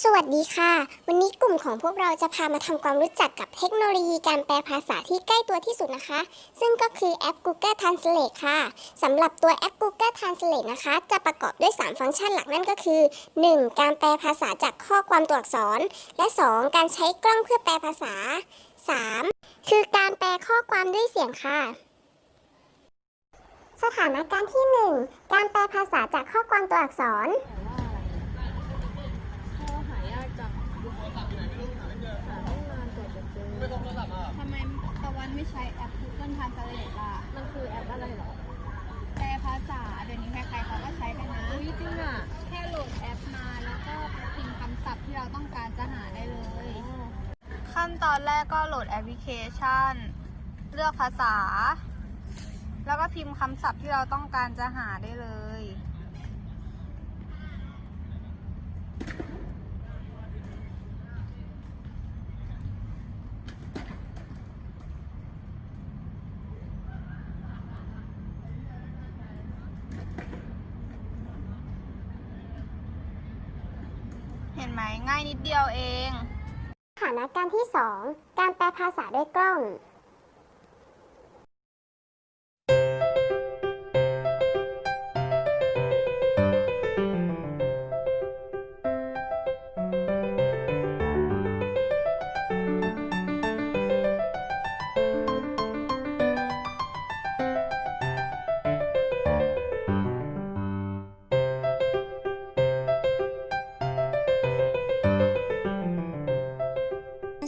สวัสดีค่ะ วันนี้กลุ่มของพวกเราจะพามาทำความรู้จักกับเทคโนโลยีการแปลภาษาที่ใกล้ตัวที่สุดนะคะ ซึ่งก็คือแอป Google Translate ค่ะสำหรับตัวแอป Google Translate นะคะ จะประกอบด้วย 3 ฟังก์ชันหลักนั่นก็คือ 1. การแปลภาษาจากข้อความตัวอักษร และ 2. การใช้กล้องเพื่อแปลภาษา 3. คือการแปลข้อความด้วยเสียงค่ะสถานการณ์ที่ 1 การแปลภาษาจากข้อความตัวอักษร พ่อหายากจังหาตั้งนานก ว่าจะเจอทำไมตะวันไม่ใช้แอป Google Translate ล่ะ มันคือแอปอะไรเหรอ แปลภาษา เดี๋ยวนี้ใครๆเขาก็ใช้กันนะอุ้ยจริงอะ แค่โหลดแอปมาแล้วก็พิมพ์คำศัพท์ที่เราต้องการจะหาได้เลย ขั้นตอนแรกก็โหลดแอปพลิเคชัน เลือกภาษา แล้วก็พิมพ์คำศัพท์ที่เราต้องการจะหาได้เลย ห็นไหมง่ายนิดเดียวเอง สถานการณ์ที่ 2 การแปลภาษาด้วยกล้อง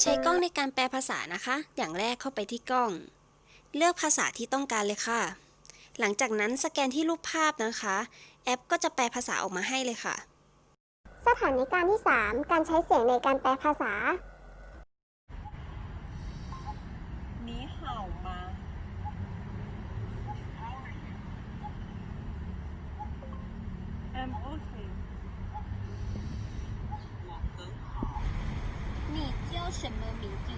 ใช้กล้องในการแปลภาษานะคะ อย่างแรกเข้าไปที่กล้อง เลือกภาษาที่ต้องการเลยค่ะ หลังจากนั้นสแกนที่รูปภาพนะคะ แอปก็จะแปลภาษาออกมาให้เลยค่ะ สถานการณ์ที่ 3 การใช้เสียงในการแปลภาษา 你叫什么名字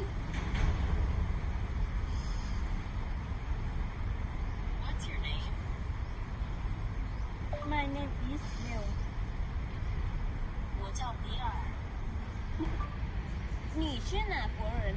？My name is Bill。我叫比尔。你是哪国人？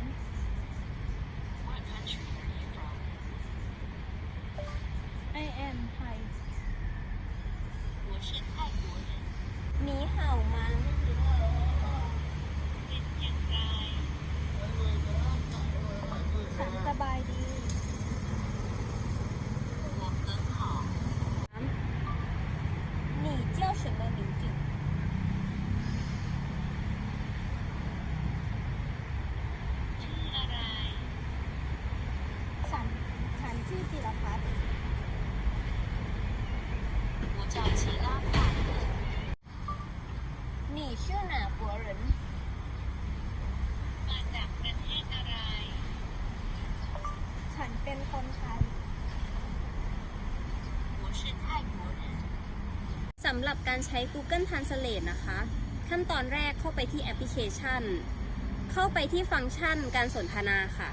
สำหรับการใช้ Google Translate นะคะ ขั้นตอนแรกเข้าไปที่แอปพลิเคชัน เข้าไปที่ฟังก์ชันการสนทนาค่ะ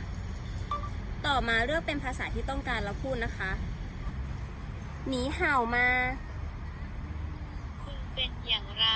ต่อมาเลือกเป็นภาษาที่ต้องการแล้วพูดนะคะ หนีเห่ามา คุณเป็นอย่างไร